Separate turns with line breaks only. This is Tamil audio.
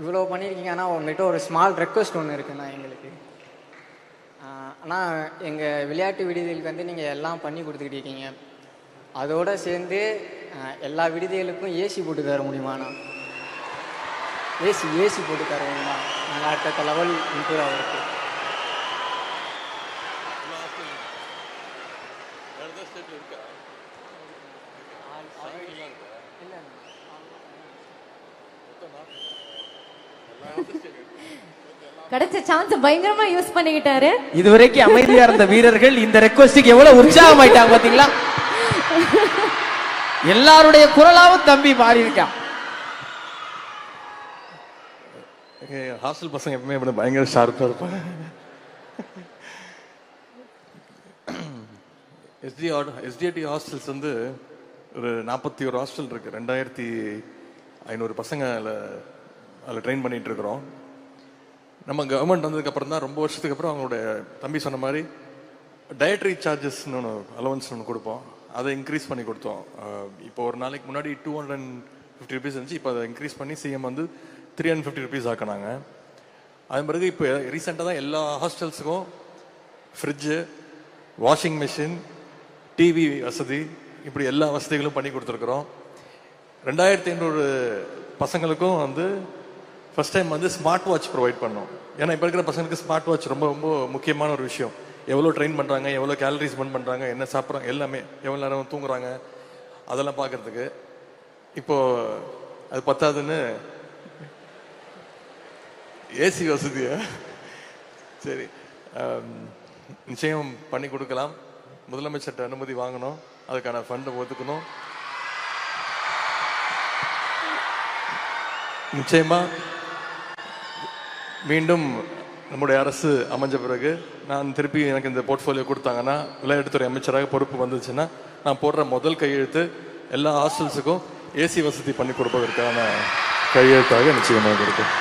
இவ்வளோ பண்ணியிருக்கீங்க ஆனால் உங்கள்கிட்ட ஒரு ஸ்மால் ரெக்வஸ்ட் ஒன்று இருக்குண்ணா எங்களுக்கு. ஆனால் எங்கள் விளையாட்டு விடுதிகளுக்கு வந்து நீங்கள் எல்லாம் பண்ணி கொடுத்துக்கிட்டு இருக்கீங்க. அதோட சேர்ந்து எல்லா விடுதிகளுக்கும் ஏசி போட்டு தர முடியுமாண்ணா ஏசி ஏசி போட்டு தர முடியுமா? நாங்கள் அடுத்த லெவல் இம்ப்ரூவ் ஆகிறதுக்கு
கிடைச்ச சான்ஸ் பயங்கரமா யூஸ் பண்ணிக்கிட்டாரு.
இதுவரைக்கும் அமைதியா இருந்த வீரர்கள் இந்த ரெக்வஸ்டுக்கு எவ்வளவு உற்சாகமாயிட்டாங்க பாத்தீங்களா? எல்லாருடைய குரலாவும் தம்பி மாறி இருக்கான்
ஹாஸ்டல் பசங்க எப்பவுமே இப்படி பயங்கர ஷார்ப்பாக இருப்பாங்க. எஸ்டி எஸ்டிஐடி ஹாஸ்டல்ஸ் வந்து ஒரு நாற்பத்தி ஒரு ஹாஸ்டல் இருக்கு. ரெண்டாயிரத்தி ஐநூறு பசங்க அதில் ட்ரெயின் பண்ணிகிட்ருக்குறோம் நம்ம கவர்மெண்ட் வந்ததுக்கப்புறம் தான் ரொம்ப வருஷத்துக்கு அப்புறம் அவங்களோட தம்பி சொன்ன மாதிரி டயட்ரி சார்ஜஸ்னு ஒன்று அலவன்ஸ் ஒன்று கொடுப்போம். அதை இன்க்ரீஸ் பண்ணி கொடுத்தோம். இப்போ ஒரு நாளைக்கு முன்னாடி two hundred and fifty rupees இருந்துச்சு இப்போ அதை இன்க்ரீஸ் பண்ணி சிஎம் வந்து த்ரீ ஹண்ட்ரட் ஃபிஃப்டி ருபீஸ் ஆக்கினாங்க. அது பிறகு இப்போ ரீசெண்டாக தான் எல்லா ஹாஸ்டல்ஸுக்கும் ஃப்ரிட்ஜு வாஷிங் மிஷின் டிவி வசதி இப்படி எல்லா வசதிகளும் பண்ணி கொடுத்துருக்குறோம். ரெண்டாயிரத்தி ஐநூறு பசங்களுக்கும் வந்து ஃபர்ஸ்ட் டைம் வந்து ஸ்மார்ட் வாட்ச் ப்ரொவைட் பண்ணோம். ஏன்னா இப்போ இருக்கிற பசங்களுக்கு ஸ்மார்ட் வாட்ச் ரொம்ப ரொம்ப முக்கியமான ஒரு விஷயம். எவ்வளோ ட்ரெயின் பண்ணுறாங்க எவ்வளோ கேலரிஸ் பர்ன் பண்ணுறாங்க என்ன சாப்பிட்றாங்க எல்லாமே எவ்வளோ நேரம் தூங்குறாங்க அதெல்லாம் பார்க்கறதுக்கு. இப்போது அது பத்தாதுன்னு ஏசி வசதியா? சரி நிச்சயம் பண்ணி கொடுக்கலாம். முதலமைச்சர்கிட்ட அனுமதி வாங்கணும். அதுக்கான ஃபண்டை ஒதுக்கணும். நிச்சயமாக மீண்டும் நம்முடைய அரசு அமைஞ்ச பிறகு நான் திருப்பி எனக்கு இந்த போர்ட்ஃபோலியோ கொடுத்தாங்கன்னா விளையாட்டுத்துறை அமைச்சராக பொறுப்பு வந்துச்சுன்னா நான் போடுற முதல் கையெழுத்து எல்லா ஹாஸ்டல்ஸுக்கும் ஏசி வசதி பண்ணி கொடுப்பதற்கான கையெழுத்தாக நிச்சயமாக இருக்கும்.